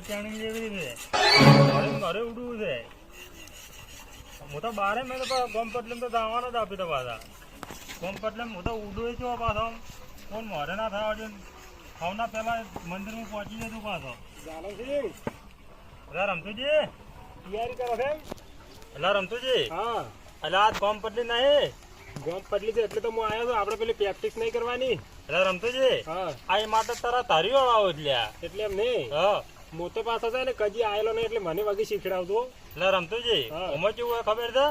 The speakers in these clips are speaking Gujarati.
ત્યાંની જેવી રીતે. ઘરે ઉડવું છે. હું તો બારે મેં તો ગમ પટલે તો જવાનો જ આપી તો પાછા. ગમ પટલે હું તો ઉડું છો પાછો. કોણ મોરે ના થવા દે? હવના પેલા મંદિરમાં પહોંચી જતું પાછો. અલા રમતુજી? તૈયારી કરો છે અલા રમતુજી? હા. અલા આ ગમ પટલી નહીં? ગોમ પટલી છે એટલે તો હું આવ્યો છું. આપણે પેલી પ્રેક્ટિસ નહીં કરવાની. અલા રમતુજી? હા. આ એ માટે તારા તારી આવો એટલે એટલે એમ નહીં. હા. તો પાછો છે ને કદી આયેલો નહીં એટલે મને વગી શીખડાવતો એટલે રમતુજી હા. કેવું હોય ખબર છે?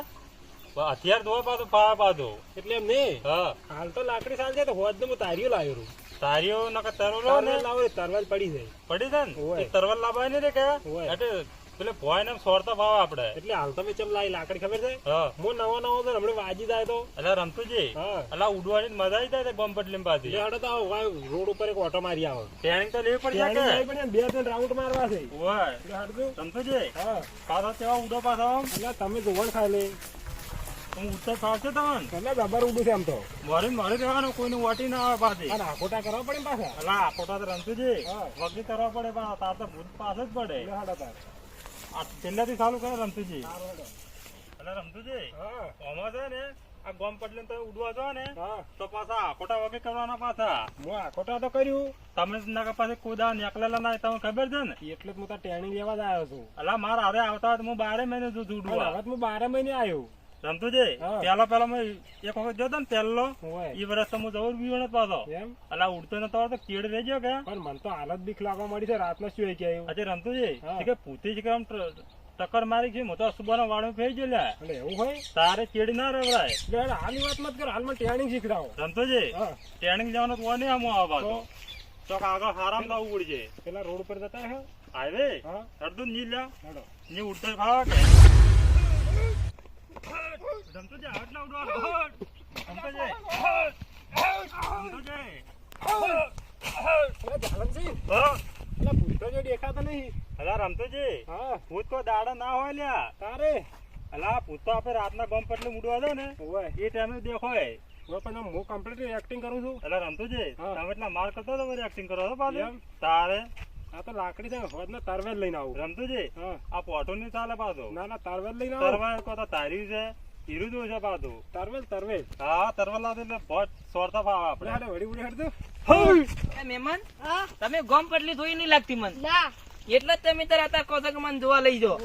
હથિયાર ધોવા પાછું ફાવા પાછો. એટલે એમ નહીં? હા. હાલ તો લાકડી સાલ છે તો હોજ ને હું તારીઓ લાવ્યો છું તારીઓ નકર તરવા લાવો ને? લાવો પડી જાય. પડી જાય ને? તરવલ લાવવા ને રે કે? હોય. એટલે ભોય ને સોરતા ભાવ આપડે. એટલે હાલ તો ચમ લાઈ લાકડી ખબર છે? મો નવો નવો તો હમણાં વાજી જાય તો. એટલે રમતુજી એટલે ઉડવાની મજા આવી જાય ગમ પટલી એટલે પાછી. હાડો તો રોડ ઉપર એક ઓટો મારી આવો. ટ્રેનિંગ તો લેવી પડશે બે ત્રણ રાઉન્ડ મારવા છે. એટલે. રમતુજી પાછો તેવા ઉડો પાછો એટલે તમે જોવણ ખાઈ લે હું ઉડતા ફાવશે તમને. તમે જબર ઉડું છે આમ તો. મારી મારી રહેવાનું કોઈને વાટી ના આવે પાછી. અને આખોટા કરવા પડે પાછા. અલા ખોટા તો રમતુજી. વગી કરવા પડે પણ તાર તો ભૂત પાસે જ પડે. પહેલાથી ચાલુ કરે રમતુજી. એટલે રમતુજી આમાં છે ને આ ગોમ પડલે તો ઉડવા જો ને તો પાછા ખોટા વગી કરવાના પાછા. હું આખોટા તો કર્યું. તમે ના પાસે કુદા નીકળેલા ના તમને ખબર છે ને? એટલે જ હું તો ટ્રેનિંગ લેવા જ આવ્યો છું. અલા મારા હારે આવતા હું બારે મહિને જુદું ઉડવા. હવે હું બારે મહિને આવ્યો. રમતુજી જે પેલા પેલા મેં એક વખત જોતો ને પેલો એ વર્ષ તો હું જવું બીવણ જ પાછો. એમ? અલા ઉડતો નતો તો કેડ રહેજો કે. પણ મને તો હાલત બીક લાગવા મળી છે રાતનો શું કે આજે રમતુજી. કે પૂતી જ કે આમ ટક્કર મારી છે હું તો સુબાનો વાળો ફેઈ ગયો લે એટલે એવું હોય? તારે કેડ ના રવરાય એટલે હાલની વાત મત કર હાલમાં ટ્રેનિંગ શીખડાવો. રમતુજી ટ્રેનિંગ જવાનો તો નહીં આમ આવવા તો. તો? આગળ હારામ લાવવું પડશે પેલા રોડ ઉપર જતા હે હાઈવે? અડધું નીલ લ્યા. નહીં ની ઉડતો ખાવા કે? હા એટલે ભૂતો જો દેખાતો નહીં અલા રમતુજી હા ભૂત કોઈ દાડા ના હોય લ્યા તારે અલા ભૂત તો આપણે રાતના ગમ પટલે ઉડવા દો ને હોય એ ટાઈમે દેખાય હવે પણ હું કમ્પ્લીટ એક્ટિંગ કરું છું એટલે રમતુજી હા. તમે એટલા માર કરતો હતો એક્ટિંગ કરો છો પાછું તારે આ તો લાકડી છે ને તરવેલ લઈને આવું. રમતું છે આ પોટો નહીં ચાલે પાછું. ના ના તરવેલ લઈને આવું. તરવા કો તો તાર્યું છે. હીરું છે પાછું તરવેલ તરવેલ. હા તરવેલ લાવે એટલે ભોજ સોરતા ભાવ આપણે. આપણે હાડે વળી વળી હાડજો એ મહેમાન તમે ગોમ પટલી જોઈ નહીં લાગતી મન. ના. એટલે તમે તારે અત્યારે કહો કે મને જોવા લઈ જાઓ.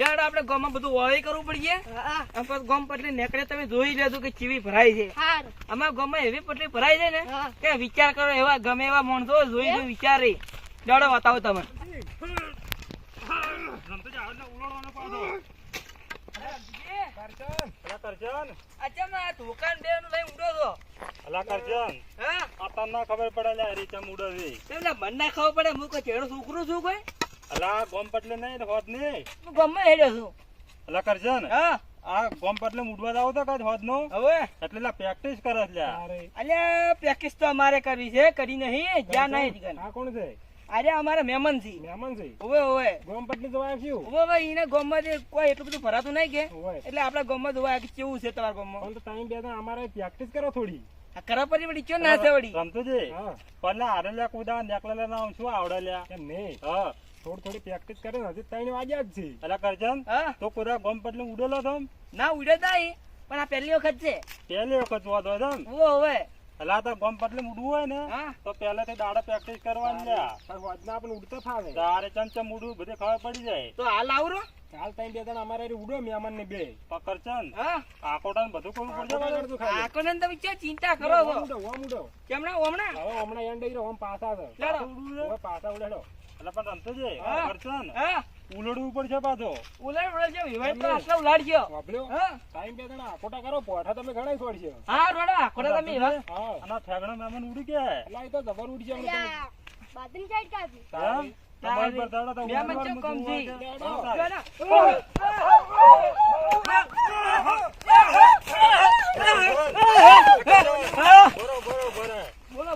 જાડ આપણે ગોમાં બધું વળી કરવું પડીએ? હા અને પછી ગોમ પટલી નેકડે તમે જોઈ લેજો કે ચીવી ભરાય છે. અમારા ગોમાં એવી પટલી ભરાય છે ને કે વિચાર કરો એવા ગમે એવા માણસો જોઈ જોઈ વિચારે. જાડો બતાવો તમે પાછો અલા કરજણ અચ્છા માં દુકાન બે લઈને ઉડો છો? અલા કરજણ હા? આ તને ના ખબર પડે લે રી ચમ ઉડો છે. એટલે મન ના ખબર પડે હું કોઈ ચેડો છોકરો છું કોઈ? અલા ગોમ પટલે નહીં હોત નહીં. હું ગમે હેડ્યો છું. અલા કરજણ હા? આ ગોમ પટલે ઉડવા જાવ તો કઈ હોત નો હવે? એટલે પ્રેક્ટિસ કરે છે અરે અલ્યા પ્રેક્ટિસ તો અમારે કરવી છે કરી નહીં જ્યાં નહીં. આ કોણ છે? અરે અમારે મહેમાન છે મહેમાન છે ઓવે. ઓવે ગોમપટની જોવા આવ્યું ઓવે ઓવે ઈને ગોમમાં જે કોઈ એટલું બધું ભરાતું નહીં કે. હોય એટલે આપણા ગોમમાં જોવા કે કેવું છે તમારા ગોમમાં? પણ તો ટાઈમ બે ત્રણ અમારે પ્રેક્ટિસ કરો થોડી. આ કરા પડી વળી ચો ના છે વળી? રમતુજી હા. પણ હારે લ્યા કુદા નેકલેલા ના શું આવડલ્યા કે એમ નહીં? હા. થોડી થોડી પ્રેક્ટિસ કરે ને હજી ત્રણ વાગ્યા જ છે. અલા કરજન તો કોરા ગોમ પટલે ઉડેલો તો ના ઉડે તાઈ પણ આ પહેલી વખત છે. પહેલી વખત જોવા દો છે ને ઓવે ઓવે. અલા તો ગમ પટલે ઉડવું હોય ને હા? તો પહેલાથી દાડા પ્રેક્ટિસ કરવાની લ્યા પણ હોજના આપણે ઉડતા ફાવે. તારે ચમચમ ઉડવું બધે ખબર પડી જાય. તો હાલ આવરો હાલ તઈ બે ત્રણ અમારે ઉડો મહેમાન ને બે પકડચન હા? આકોટા ને બધું કરવું પડશે. આકોને તમે ચો ચિંતા કરો છો. ઓમ ઉડો, ઓમ ઉડો. કેમણા ઓમણા હવે હમણાં એન્ડ ઓમ પાછા છે. પાછા ઉડેડો. અલા પણ રમતુજી, હા. કરચન, હા ઉલડવું પડશે પાછો ઉલાડ ઉલાડ જો વિવાહ તો આટલા ઉલાડજો વાપર્યો? હા ટાઈમ બે દણા આખોટા કરો, પોઠા તમે ઘણા છોડશે હા રોડા આકોડા તમે એવા હા. અને આ મેમન ઉડી ગયા એટલે એ તો જબર ઉડી જાય. બાદની સાઈડ કાપી હા તમારી પર દાડા તો મહેમાન ઉડવાનું ચો કમ બધું છે. હોય લેડો. કે? જો ના.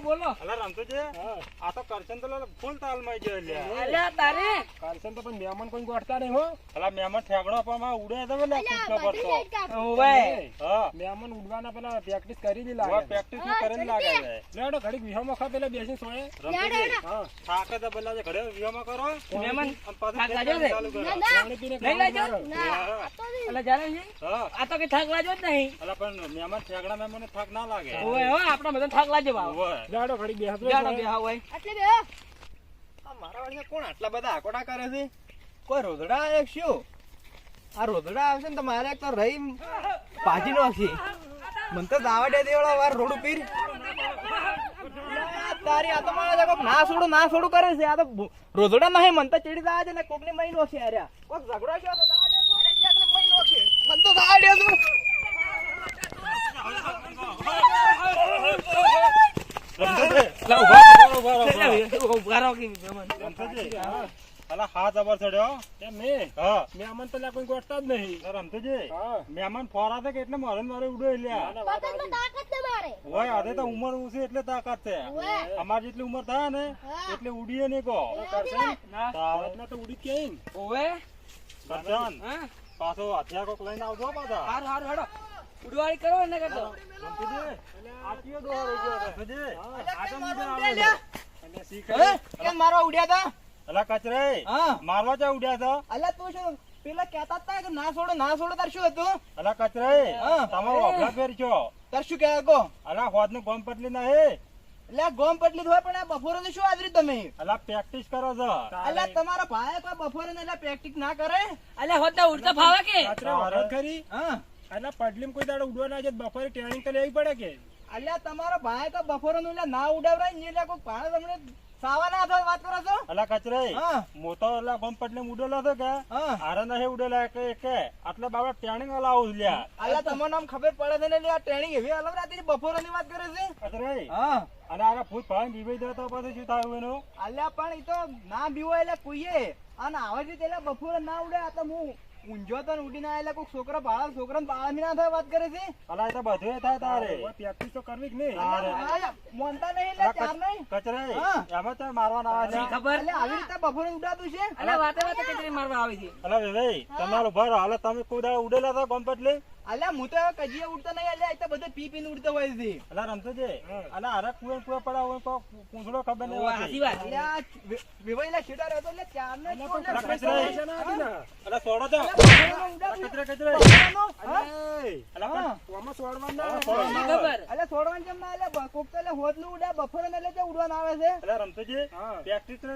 બોલો. બોલો રમતો છે? આ તો કરશન તો લા ફૂલ તાલમાં ગયો લ્યા. અલ્યા તારે? કરશન તો પણ મહેમાન કોઈ ગોઠતા નહીં હો. અલા મહેમાન ઠેકડો આપવામાં ઉડે તો લે કૂદતો પડતો. ઓવે હા. મહેમાન ઉડવાના પેલા પ્રેક્ટિસ કરી લી લાગે. પ્રેક્ટિસ કરીને લાગે છે. લેડો ઘડીક વિહોમાં ખા પેલા બેસી સોય. રમતો હા. થાકે તો પેલા જે ઘરે માં કરો. મહેમાન થાક લાજો છે? ના ના નહીં લાજો ખાવાનું ના આ તો અલ્યા જાણે છે? હા. આ તો કે થાક લાગ્યો જ નહીં. અલા પણ મહેમાન ઠેકડા મહેમાન થાક ના લાગે. ઓવે હો આપણા બધા થાક લાગ્યો બાવ ઓવે. લેડો ઘડીક બે સોએ. બે હોય. એટલે બે. આ મારા વાળા કોણ આટલા બધા આકોડા કરે છે? કોઈ રોદડા એક શું? આ રોદડા આવશે ને તમારે એક તો રહી પાજી નો છે મને તો દેવડા વાર રોડ ઉપર. તારી આ તો મારા જગો ના છોડું ના છોડું કરે છે. આ તો રોદડા નહીં મન તો ચડી દાવા છે ને કોકની મહિનો છે અરે કોક ઝઘડો છે તો દાવા દે છો. અરે ક્યાંકની મહિનો છે. મન તો છો. મહેમાન. તો ફોરા છે એટલે મારે મારે ઉડે હોય ઉંમર ઓછી એટલે તાકાત છે ઓવે. જેટલી ઉમર થાય ને એટલે ઉડીએ કહો. ના રાતના તો ઉડી કેમ ઓવે પાછો હથિયાર કોક લઈને આવજો પાછા હારું હારું હેડો ઉડવાળી કરો ને કરતો રમતુજી, આ દોહા રહી ગયો રમતુજી? આ મારો મુદ્દે ઉડ્યા આવે અને શીખ? કેમ મારવા ઉડ્યા તા? અલા કચરે હા. મારવા ચા ઉડ્યા તા અલા તું શું પેલા કહેતા હતા કે ના છોડો ના છોડો તાર શું હતું? અલા કચરે હા. તમારો અભલા ફેર છો. તાર શું કહેવા કો અલા હોદનું ગોમ પટલી ના હે એટલે ગોમ પટલી હોય પણ આ બફોરે શું આદરી તમે? અલા પ્રેક્ટિસ કરો છો. અલા તમારા ભાઈ કોઈ બફોરે ને એટલે પ્રેક્ટિસ ના કરે? અલા હોતા ઉડતા ફાવે કે? વરસાદ ખરી હા. એટલે પડલીમ કોઈ દાડો ઉડવા ના જાય બપોરે ટ્રેનિંગ તો લેવી પડે કે? અલ્યા તમારો ભાઈ તો બપોરે નું ના ઉડાવરાય ને એટલે કોઈ પાણી તમને સાવા ના વાત કરો છો? અલા કચરે મોટો અલા ગોમ પટલી ઉડેલો છે કે? હા. આરે ઉડેલા કે કે? આટલે બાબા ટ્રેનિંગ અલાવું લ્યા. અલ્યા તમને નામ ખબર પડે છે ને આ ટ્રેનિંગ એવી અલગ રાતી બપોરે ની વાત કરે છે? કચરે હા. અને આરા ભૂત ભાઈ બીવાઈ દેતા પછી શું થાય એનું? અલ્યા પણ એ તો ના બીવો એટલે કુઈએ. અને આવા રીતે એટલે બપોરે ના ઉડે આ તો હું ઊંઝો તો ને ઉડીને આયેલા કોઈક છોકરો બાળા છોકરા બાળા ના થાય વાત કરે છે? અલા એ તો બધું થાય તારે. પ્રેક્ટિસ તો કરવી જ નહીં? મોનતા નહીં લે ચાર નહીં. કચરે. એમાં તો મારવાના આવે છે ખબર? એટલે આવી રીતે બપોરે ઉડાતું છે? અલા વાતે વાતે કચરી મારવા આવી છે. અલા વેવાઈ તમારો ભર હાલ તમે કોઈ દાડો ઉડેલા હતા ગોમ પટલી અલ્યા હું તો કજીએ ઉડતો નહીં અલ્યા તો બધે પી પીને ઉડતો હોય છે. અલા રમતુજી અલા અરે કુએ કુએ પડા હોય તો પૂંછડો ખબર નહીં હોય સાચી વાત. અલ્યા છેડા રહેતો એટલે ચાર ને તો. છે ને અલા તો ના ના ખબર. ના અલ્યા કોક તો એટલે હોદલું ઉડે બપોરે ને એટલે આવે છે. અલા હા. પ્રેક્ટિસ તો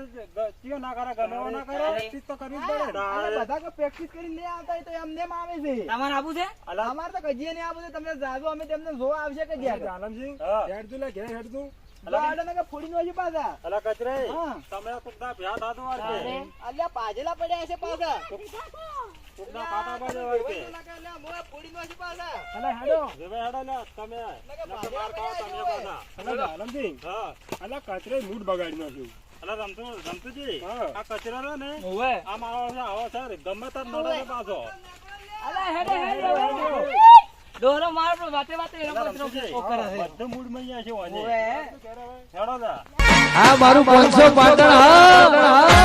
ના કરે ગમે ના કરે પ્રેક્ટિસ તો કરવી જ પડે. બધા પ્રેક્ટિસ કરીને નહીં આવતા તો આવે છે. તમારે આવું છે? અલા અમારે તો કજીએ ને આ બધું તમને જાજો અમે તમને જોવા આવશે કે જ્યાં જાલમસિંહ, હા. હેડતું લે, ઘેર હેડતું. ફોડી નો પાછા. અલા કચરે. મૂડ બગાડી નાખ્યું. અલા રમતો રમતુજી હા. આ કચરા ને? આ મારો આવો સર ગમે તાર નડે પાછો. દોરો મારો વાતે વાતે એ કચરો કરે છે બધું મૂડમાં છે વાંજે. હેડો લે મારું પાંચસો પાટણ હા